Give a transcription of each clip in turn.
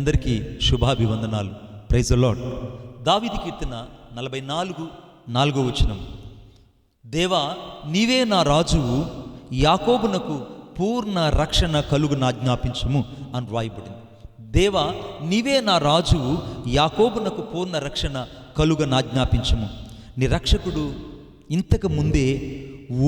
అందరికీ శుభాభివందనాలు. Praise lord దావిది కీర్తన నలభై నాలుగు నాలుగో వచనం. దేవా నీవే నా రాజువు యాకోబునకు పూర్ణ రక్షణ కలుగు నాజ్ఞాపించము అని రాయబడింది దేవా నీవే నా రాజువు యాకోబునకు పూర్ణ రక్షణ కలుగ నాజ్ఞాపించము నీ రక్షకుడు ఇంతకు ముందే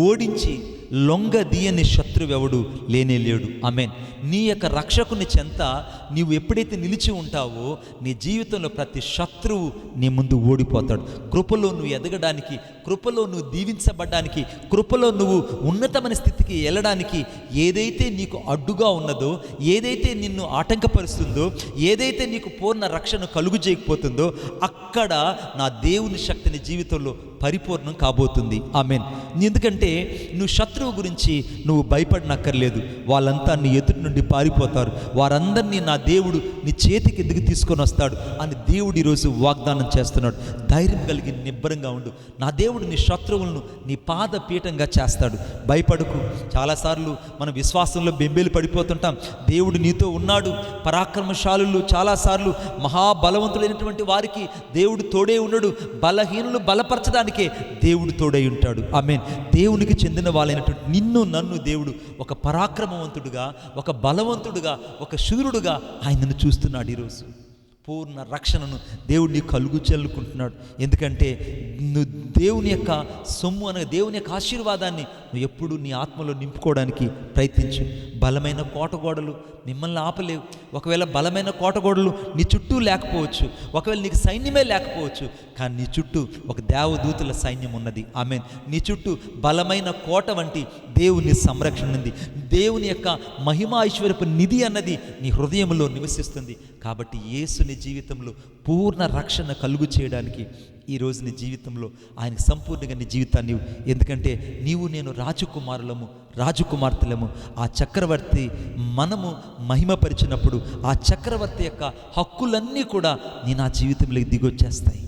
ఓడించి లొంగదీయని శత్రువెవడు లేనే లేడు. అమెన్ నీ యొక్క రక్షకుని చెంత నీవు ఎప్పుడైతే నిలిచి ఉంటావో నీ జీవితంలో ప్రతి శత్రువు నీ ముందు ఓడిపోతాడు. కృపలో నువ్వు ఎదగడానికి కృపలో నువ్వు దీవించబడ్డానికి కృపలో నువ్వు ఉన్నతమైన స్థితికి వెళ్ళడానికి ఏదైతే నీకు అడ్డుగా ఉన్నదో ఏదైతే నిన్ను ఆటంకపరుస్తుందో ఏదైతే నీకు పూర్ణ రక్షణ కలుగు చేయకపోతుందో అక్కడ నా దేవుని శక్తిని జీవితంలో పరిపూర్ణం కాబోతుంది. ఆమెన్. ఎందుకంటే నువ్వు శత్రువు గురించి నువ్వు భయపడనక్కర్లేదు. వాళ్ళంతా నీ ఎదుటి నుండి పారిపోతారు. వారందరినీ నా దేవుడు నీ చేతికి ఎందుకు తీసుకొని వస్తాడు. అని దేవుడు ఈరోజు వాగ్దానం చేస్తున్నాడు. ధైర్యం కలిగి నిబ్బరంగా ఉండు. నా దేవుడు నీ శత్రువులను నీ పాద పీఠంగా చేస్తాడు. భయపడకు. చాలాసార్లు మన విశ్వాసంలో బెంబేలు పడిపోతుంటాం. దేవుడు నీతో ఉన్నాడు. పరాక్రమశాలులు చాలాసార్లు మహాబలవంతుడైనటువంటి వారికి దేవుడు తోడే ఉన్నాడు. బలహీనులు బలపరచడానికే దేవుడు తోడై ఉంటాడు. ఆమె దేవునికి చెందిన వాళ్ళైనటువంటి నిన్ను నన్ను దేవుడు ఒక పరాక్రమవంతుడుగా ఒక బలవంతుడుగా ఒక శూరుడుగా ఆయనను చూస్తున్నాడు ఈరోజు. పూర్ణ రక్షణను దేవుడు నీకు కలుగు చల్లుకుంటున్నాడు ఎందుకంటే నువ్వు దేవుని యొక్క సొమ్ము అనగా దేవుని యొక్క ఆశీర్వాదాన్ని నువ్వు ఎప్పుడు నీ ఆత్మలో నింపుకోవడానికి ప్రయత్నించు. బలమైన కోటగోడలు మిమ్మల్ని ఆపలేవు. ఒకవేళ బలమైన కోటగోడలు నీ చుట్టూ లేకపోవచ్చు. ఒకవేళ నీకు సైన్యమే లేకపోవచ్చు. కానీ నీ చుట్టూ ఒక దేవదూతుల సైన్యం ఉన్నది. ఆమె నీ చుట్టూ బలమైన కోట వంటి దేవుని సంరక్షణ ఉంది. దేవుని యొక్క మహిమ ఐశ్వర్యపు నిధి అన్నది నీ హృదయంలో నివసిస్తుంది. కాబట్టి యేసుని జీవితంలో పూర్ణ రక్షణ కలుగు చేయడానికి ఈరోజు నీ జీవితంలో ఆయన సంపూర్ణంగా నీ జీవితాన్ని ఎందుకంటే నీవు నేను రాజకుమారులము రాజకుమార్తెలము. ఆ చక్రవర్తి మనము మహిమపరిచినప్పుడు ఆ చక్రవర్తి యొక్క హక్కులన్నీ కూడా నీ నా జీవితంలోకి దిగొచ్చేస్తాయి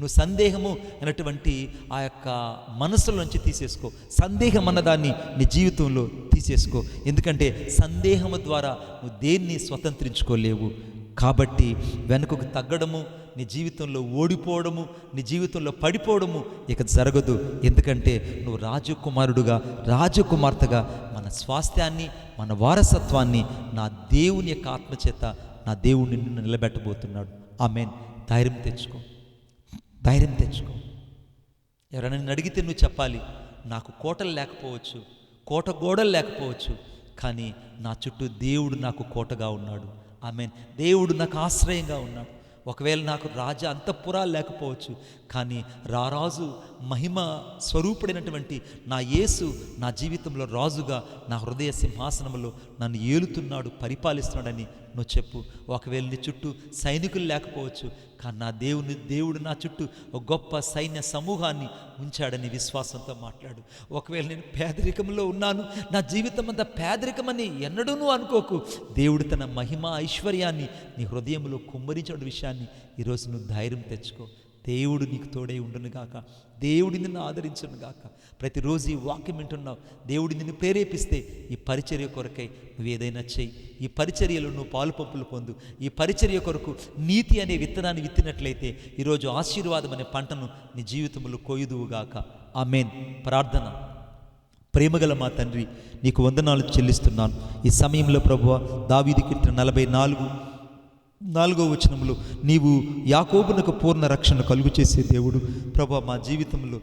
నువ్వు సందేహము అనేటువంటి ఆ యొక్క మనసులోంచి తీసేసుకో. సందేహం అన్నదాన్ని నీ జీవితంలో తీసేసుకో. ఎందుకంటే సందేహము ద్వారా నువ్వు దేన్ని స్వతంత్రించుకోలేవు? కాబట్టి వెనుకకు తగ్గడము నీ జీవితంలో ఓడిపోవడము నీ జీవితంలో పడిపోవడము ఇక జరగదు. ఎందుకంటే నువ్వు రాజకుమారుడుగా రాజకుమార్తెగా మన స్వాస్థ్యాన్ని మన వారసత్వాన్ని నా దేవుని యొక్క ఆత్మచేత నా దేవుడు నిన్ను నిలబెట్టబోతున్నాడు. ఆమెన్. ధైర్యం తెచ్చుకో. ధైర్యం తెచ్చుకో. ఎవరైనా నిన్ను అడిగితే నువ్వు చెప్పాలి నాకు కోటలు లేకపోవచ్చు కోట గోడలు లేకపోవచ్చు కానీ నా చుట్టూ దేవుడు నాకు కోటగా ఉన్నాడు. ఆమె దేవుడు నాకు ఆశ్రయంగా ఉన్నాడు. ఒకవేళ నాకు రాజ అంతఃపురాలు లేకపోవచ్చు కానీ రారాజు మహిమ స్వరూపుడైనటువంటి నా యేసు నా జీవితంలో రాజుగా నా హృదయ సింహాసనంలో నన్ను ఏలుతున్నాడు పరిపాలిస్తున్నాడని నువ్వు చెప్పు ఒకవేళ నీ చుట్టూ సైనికులు లేకపోవచ్చు కానీ నా దేవుని దేవుడు నా చుట్టూ ఒక గొప్ప సైన్య సమూహాన్ని ఉంచాడని విశ్వాసంతో మాట్లాడు. ఒకవేళ నేను పేదరికంలో ఉన్నాను నా జీవితం అంతా పేదరికమని ఎన్నడూ నువ్వు అనుకోకు. దేవుడు తన మహిమ ఐశ్వర్యాన్ని నీ హృదయంలో కుమ్మరించిన విషయాన్ని ఈరోజు నువ్వు ధైర్యం తెచ్చుకో. దేవుడు నీకు తోడై ఉండును గాక. దేవుడి నిన్ను ఆదరించును గాక. ప్రతిరోజు ఈ వాక్యం వింటున్నావు. దేవుడి నిన్ను ప్రేరేపిస్తే ఈ పరిచర్య కొరకై నువ్వు ఏదైనా చెయ్యి. ఈ పరిచర్యలో నువ్వు పాలు పప్పులు పొందు. ఈ పరిచర్య కొరకు నీతి అనే విత్తనాన్ని విత్తినట్లయితే ఈరోజు ఆశీర్వాదం అనే పంటను నీ జీవితంలో కోయుదువుగాక ఆ మెయిన్ ప్రార్థన. ప్రేమగల మా తండ్రి నీకు వందనాలు చెల్లిస్తున్నాను. ఈ సమయంలో ప్రభువ దావీది కీర్తన నలభై నాలుగు నాలుగో వచనంలో నీవు యాకోబునకు పూర్ణ రక్షణ కలుగు చేసే దేవుడు. ప్రభు మా జీవితంలో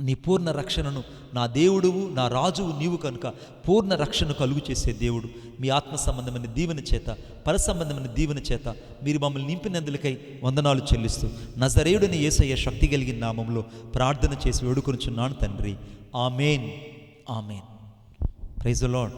నీ పూర్ణ రక్షణను నా దేవుడువు నా రాజువు నీవు కనుక పూర్ణ రక్షణ కలుగు చేసే దేవుడు. మీ ఆత్మ సంబంధమైన దీవెన చేత పర సంబంధమైన దీవెన చేత మీరు మమ్మల్ని నింపినందులకై వందనాలు చెల్లిస్తూ నజరేయుడిని ఏసయ్య శక్తి కలిగిన నామంలో ప్రార్థన చేసి వేడుకొనుచున్నాను తండ్రి. ఆమెన్. ఆమెన్. Praise lord